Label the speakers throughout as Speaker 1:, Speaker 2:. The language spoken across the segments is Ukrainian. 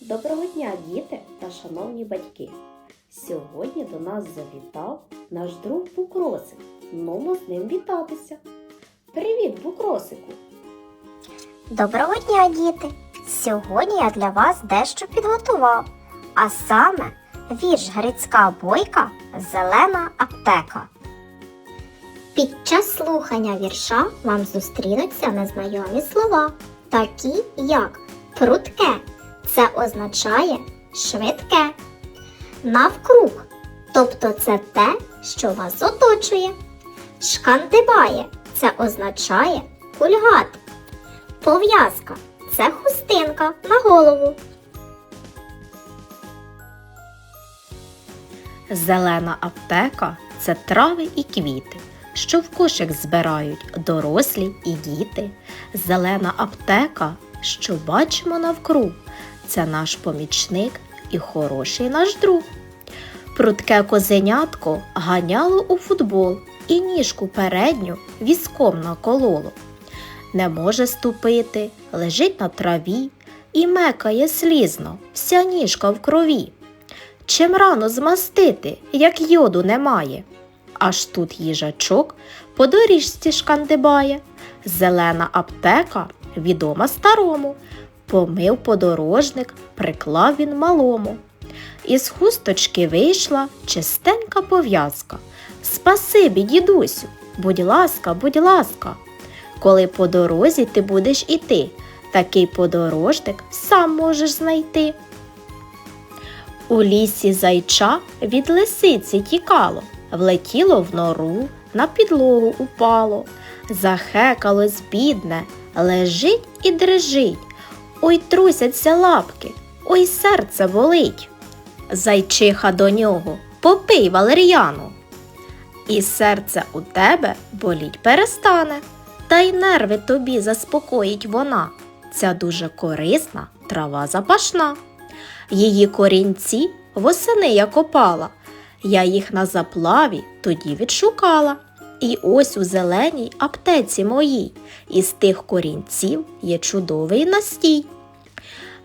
Speaker 1: Доброго дня, діти та шановні батьки! Сьогодні до нас завітав наш друг Букросик. Нумо з ним вітатися. Привіт, Букросику!
Speaker 2: Доброго дня, діти! Сьогодні я для вас дещо підготував, а саме вірш Грицька бойка Зелена аптека. Під час слухання вірша вам зустрінуться незнайомі слова, такі як прутке. Це означає швидке. Навкруг, тобто це те, що вас оточує. Шкандибає це означає кульгати. Пов'язка це хустинка на голову.
Speaker 3: Зелена аптека це трави і квіти, що в кошик збирають дорослі і діти. Зелена аптека, що бачимо навкруг, це наш помічник і хороший наш друг. Прудке козенятко ганяло у футбол і ніжку передню візком накололо. Не може ступити, лежить на траві і мекає слізно, вся ніжка в крові. Чим рано змастити, як йоду немає. Аж тут їжачок по доріжці шкандибає. Зелена аптека відома старому. Помив подорожник, приклав він малому. Із хусточки вийшла чистенька пов'язка. Спасибі, дідусю, будь ласка, будь ласка. Коли по дорозі ти будеш іти, такий подорожник сам можеш знайти. У лісі зайча від лисиці тікало, влетіло в нору, на підлогу упало, захекалось бідне, лежить і дрижить. Ой, трусяться лапки, ой, серце болить. Зайчиха до нього, попий валер'яну. І серце у тебе боліть перестане, та й нерви тобі заспокоїть вона. Ця дуже корисна трава запашна. Її корінці восени я копала, я їх на заплаві тоді відшукала. І ось у зеленій аптеці моїй із тих корінців є чудовий настій.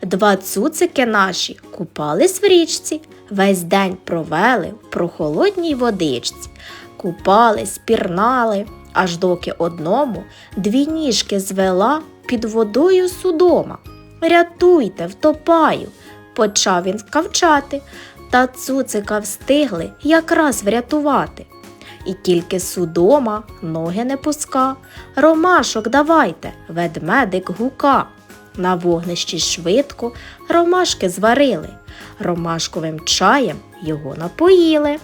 Speaker 3: Два цуцики наші купались в річці, весь день провели в прохолодній водичці. Купались, пірнали, аж доки одному дві ніжки звела під водою судома. Рятуйте, втопаю, почав він скавчати, та цуцика встигли якраз врятувати. І тільки судома ноги не пуска. Ромашок давайте, ведмедик гука. На вогнищі швидко ромашки зварили, ромашковим чаєм його напоїли.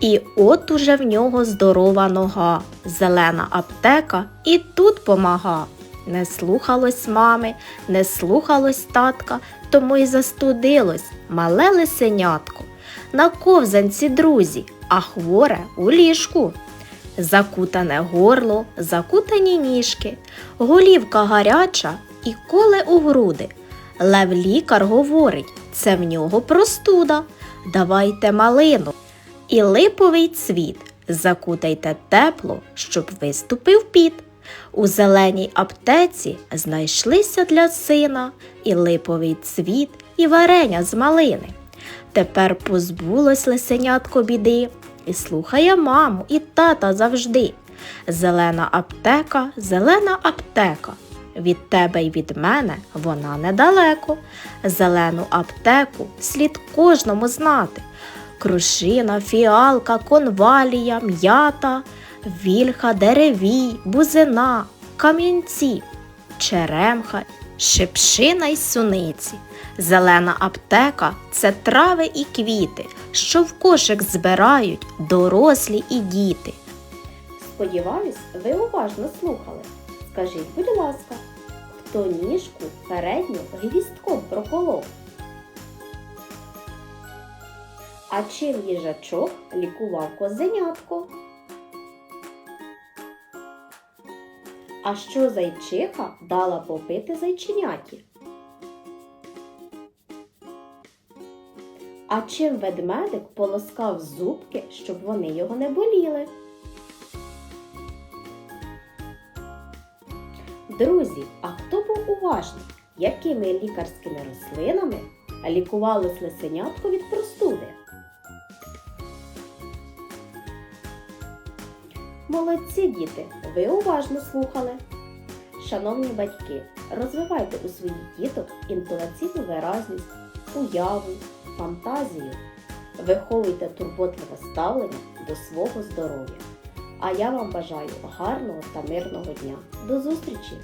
Speaker 3: І от уже в нього здорова нога, зелена аптека і тут помага. Не слухалось мами, не слухалось татка, тому й застудилось мале лисенятко. На ковзанці друзі, а хворе у ліжку. Закутане горло, закутані ніжки, голівка гаряча і коле у груди. Лев лікар говорить, це в нього простуда. Давайте малину і липовий цвіт. Закутайте тепло, щоб виступив піт. У зеленій аптеці знайшлися для сина і липовий цвіт, і варення з малини. Тепер позбулось лисенятко біди і слухає маму і тата завжди. Зелена аптека, зелена аптека. Від тебе й від мене вона недалеко. Зелену аптеку слід кожному знати. Крушина, фіалка, конвалія, м'ята, вільха, деревій, бузина, кам'янці, черемха, шипшина й суниці. Зелена аптека це трави і квіти, що в кошик збирають дорослі і діти.
Speaker 1: Сподіваюсь, ви уважно слухали. Скажіть, будь ласка, хто ніжку передню гвістком проколов? А чим їжачок лікував козенятко? А що зайчиха дала попити зайченяті? А чим ведмедик полоскав зубки, щоб вони його не боліли? Друзі, а хто був уважний?
Speaker 3: якими лікарськими рослинами лікувалось лисенятко від простуди? Молодці діти, ви уважно слухали. Шановні батьки, розвивайте у своїх діток інтонаційну виразність, уяву, фантазію. Виховуйте турботливе ставлення до свого здоров'я. А я вам бажаю гарного та мирного дня. До зустрічі!